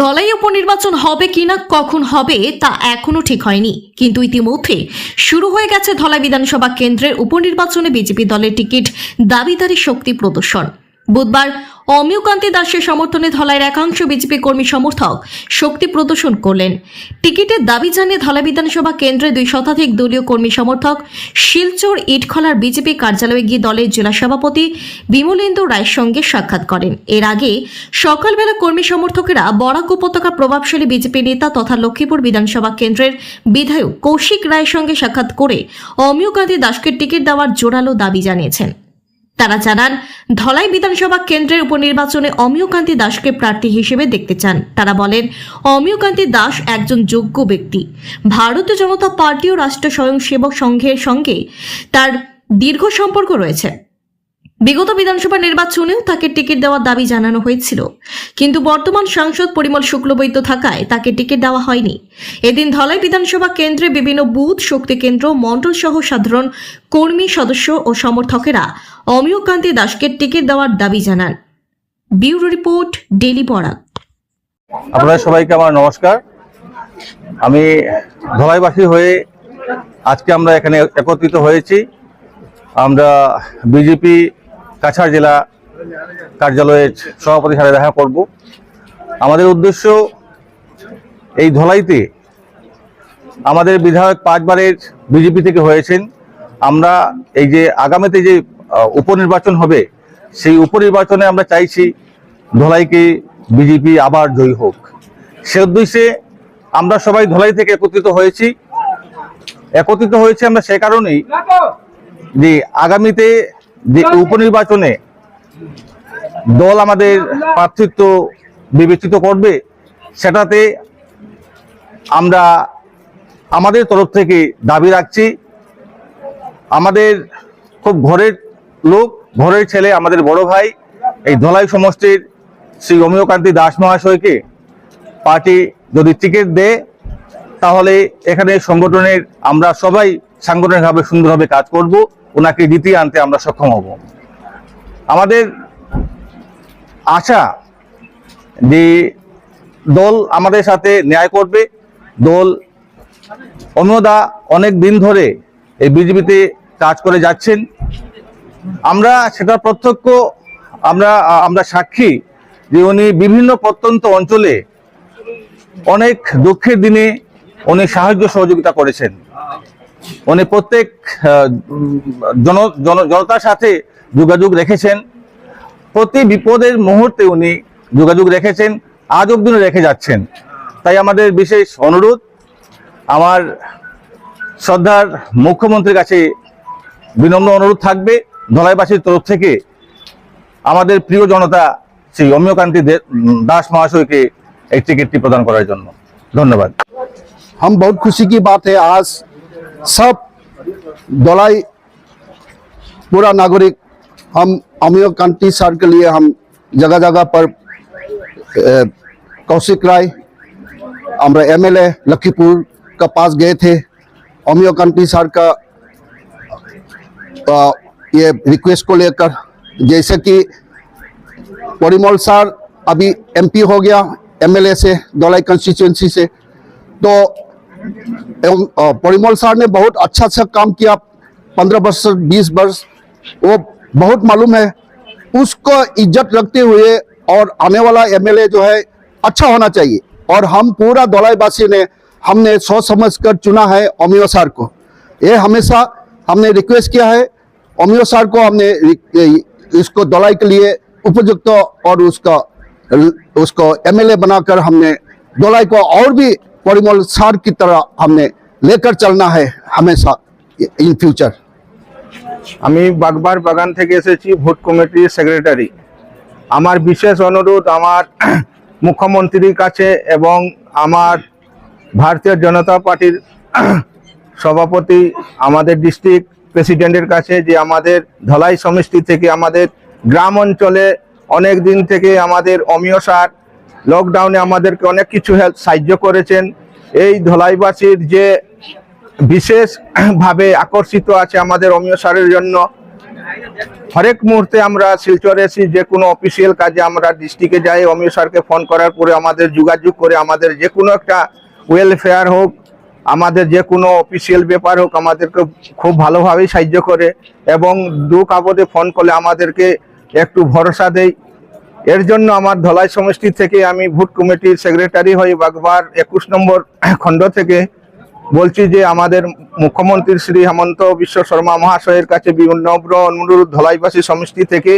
দলাই উপনির্বাচন হবে কিনা, কখন হবে, তা এখনও ঠিক হয়নি। কিন্তু ইতিমধ্যে শুরু হয়ে গেছে ধলাই বিধানসভা কেন্দ্রের উপনির্বাচনে বিজেপি দলের টিকিট দাবিদারি শক্তি প্রদর্শন। বুধবার অমিয়কান্তি দাসের সমর্থনে ধলাইয়ের একাংশ বিজেপি কর্মী সমর্থক শক্তি প্রদর্শন করলেন। টিকিটের দাবি জানিয়ে ধলাই বিধানসভা কেন্দ্রে দুই শতাধিক দলীয় কর্মী সমর্থক শিলচর ইটখলার বিজেপি কার্যালয়ে গিয়ে দলের জেলা সভাপতি বিমলেন্দু রায়ের সঙ্গে সাক্ষাৎ করেন। এর আগে সকালবেলা কর্মী সমর্থকেরা বরাক উপত্যকা প্রভাবশালী বিজেপি নেতা তথা লক্ষ্মীপুর বিধানসভা কেন্দ্রের বিধায়ক কৌশিক রায়ের সঙ্গে সাক্ষাৎ করে অমিয়কান্তি দাসকে টিকিট দেওয়ার জোরালো দাবি জানিয়েছেন। তারা জানান, ধলাই বিধানসভা কেন্দ্রের উপনির্বাচনে অমিয়কান্তি দাসকে প্রার্থী হিসেবে দেখতে চান। তারা বলেন, অমিয়কান্তি দাস একজন যোগ্য ব্যক্তি। ভারতীয় জনতা পার্টি ও রাষ্ট্র স্বয়ংসেবক সংঘের সঙ্গে তার দীর্ঘ সম্পর্ক রয়েছে। বিগত বিধানসভা নির্বাচনেও তাকে টিকিট দেওয়ার দাবি জানানো হয়েছিল। কিন্তু বর্তমান সাংসদ পরিমল শুক্লবৈদ্য থাকায় তাকে টিকিট দেওয়া হয়নি। এদিন ধলাই বিধানসভা কেন্দ্রে বিভিন্ন বুথ, শক্তি কেন্দ্র মণ্ডল সহ সাধারণ কর্মী সদস্য ও সমর্থকেরা অমিয়কান্তি দাসকে টিকিট দেওয়ার দাবি জানান। ব্যুরো রিপোর্ট ডেলি পড়া আপনাদের সবাইকে আমার নমস্কার। আমি ধলাইবাসী হয়ে আজকে আমরা এখানে একত্রিত হয়েছি। আমরা বিজেপি কাছাড় জেলা কার্যালয়ের সভাপতির সাথে দেখা করব। আমাদের উদ্দেশ্য এই ধলাইতে আমাদের বিধায়ক পাঁচবারের বিজেপি থেকে হয়েছেন। আমরা এই যে আগামীতে যে উপনির্বাচন হবে, সেই উপনির্বাচনে আমরা চাইছি ধলাইকে বিজেপি আবার জয়ী হোক। সে উদ্দেশ্যে আমরা সবাই ধলাই থেকে একত্রিত হয়েছি। একত্রিত হয়েছে আমরা সে কারণেই যে আগামীতে যে উপনির্বাচনে দল আমাদের প্রার্থিত্ব বিবেচিত করবে সেটাতে আমরা আমাদের তরফ থেকে দাবি রাখছি। আমাদের খুব ঘরের লোক ঘরের ছেলে আমাদের বড় ভাই এই ধলাই সমষ্টির শ্রী অমিয়কান্তি দাস মহাশয়কে পার্টি যদি টিকিট দেয় তাহলে এখানে সংগঠনের আমরা সবাই সাংগঠনিকভাবে সুন্দরভাবে কাজ করব। ওনাকে জিতিয়ে আনতে আমরা সক্ষম হব। আমাদের আশা যে দল আমাদের সাথে ন্যায় করবে, দল অন্যদা অনেক দিন ধরে এই বিজেপিতে কাজ করে যাচ্ছেন। আমরা সেটা প্রত্যক্ষ, আমরা আমরা সাক্ষী যে উনি বিভিন্ন প্রত্যন্ত অঞ্চলে অনেক দুঃখের দিনে উনি সাহায্য সহযোগিতা করেছেন। উনি প্রত্যেক আহ, উম, জন জন- জনতার সাথে যোগাযোগ রেখেছেন প্রতি বিপদের মুহূর্তে উনি যোগাযোগ রেখেছেন আজ অব্দি উনি রেখে যাচ্ছেন তাই আমাদের বিশেষ অনুরোধ আমার শ্রদ্ধার মুখ্যমন্ত্রীর কাছে বিনম্র অনুরোধ থাকবে ধলাইবাসীর তরফ থেকে আমাদের প্রিয় জনতা শ্রী অমিয়কান্তি দে- দাস মহাশয়কে এই টিকিটটি প্রদান করার জন্য ধন্যবাদ हम बहुत खुशी की बात है आज सब दोलाई पूरा नागरिक हम अमियो कांति सर के लिए हम जगह जगह पर कौशिक राय हमारा एमएलए लखीपुर का पास गए थे। अमियो कांति सर का अ, ये रिक्वेस्ट को लेकर जैसे कि परिमल सर अभी एमपी हो गया एमएलए से दोलाई कंस्टिट्यूंसी से। तो परिमल सर ने बहुत अच्छा अच्छा काम किया, पंद्रह वर्ष, बीस वर्ष, वो बहुत मालूम है। उसको इज़्ज़त रखते हुए और आने वाला एमएलए जो है अच्छा होना चाहिए। और हम पूरा दौलाईवासी ने, हमने सोच समझ कर चुना है अमियो सर को। ये हमेशा हमने रिक्वेस्ट किया है अमियो सर को हमने इसको दौलाई के लिए उपयुक्त और उसका, उसको एमएलए बनाकर हमने दौलाई को और भी परिमल सर की तरह हमने लेकर चलना है हमेशा इन फ्यूचर আমি বাগবার বাগান থেকে এসেছি ভোট কমিটির সেক্রেটারি আমার বিশেষ অনুরোধ আমার মুখ্যমন্ত্রীর কাছে এবং আমার ভারতীয় জনতা পার্টির সভাপতি আমাদের ডিস্ট্রিক্ট প্রেসিডেন্টের কাছে যে আমাদের ধলাই সমষ্টি থেকে আমাদের গ্রাম অঞ্চলে অনেক দিন থেকে আমাদের অমিয় সার লকডাউনে আমাদেরকে অনেক কিছু হেল্প সাহায্য করেছেন। এই ধলাইবাসীর যে বিশেষ ভাবে আকর্ষিত আছে আমাদের অমিয় সারের জন্য, হরেক মুহূর্তে আমরা শিলচরে এসি যে কোনো অফিসিয়াল কাজে আমরা ডিস্ট্রিক্টে যাই, অমিয় স্যারকে ফোন করার পরে আমাদের যোগাযোগ করে আমাদের যে কোনো একটা ওয়েলফেয়ার হোক, আমাদের যে কোনো অফিসিয়াল ব্যাপার হোক আমাদেরকে খুব ভালোভাবেই সাহায্য করে এবং দুঃখ আপদে ফোন করলে আমাদেরকে একটু ভরসা দেয়। এর জন্য আমার ধলাই সমষ্টি থেকে আমি ভোট কমিটির সেক্রেটারি হয়ে বাগবার একুশ নম্বর খণ্ড থেকে। বলছি যে আমাদের মুখ্যমন্ত্রী শ্রী হেমন্ত বিশ্ব শর্মা মহাশয়ের কাছে বিনম্র অনুরোধ ধলাইবাসী সমষ্টি থেকে।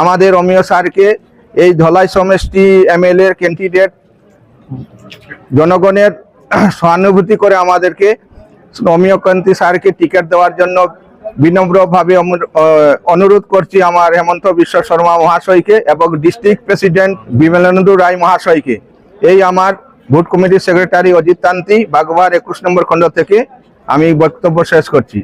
আমাদের অমিয় স্যারকে এই ধলাই সমষ্টি এমএলএ এর ক্যান্ডিডেট জনগণের সহানুভূতি করে আমাদেরকে অমিয়কান্তি স্যারকে টিকিট দেওয়ার জন্য বিনম্রভাবে অনুরোধ করছি আমার হেমন্ত বিশ্ব শর্মা মহাশয়কে এবং ডিস্ট্রিক্ট প্রেসিডেন্ট বিমলেন্দু রায় মহাশয়কে। এই আমার ভোট কমিটির সেক্রেটারি অজিত তান্তি বাগবার একুশ নম্বর খণ্ড থেকে আমি বক্তব্য শেষ করছি।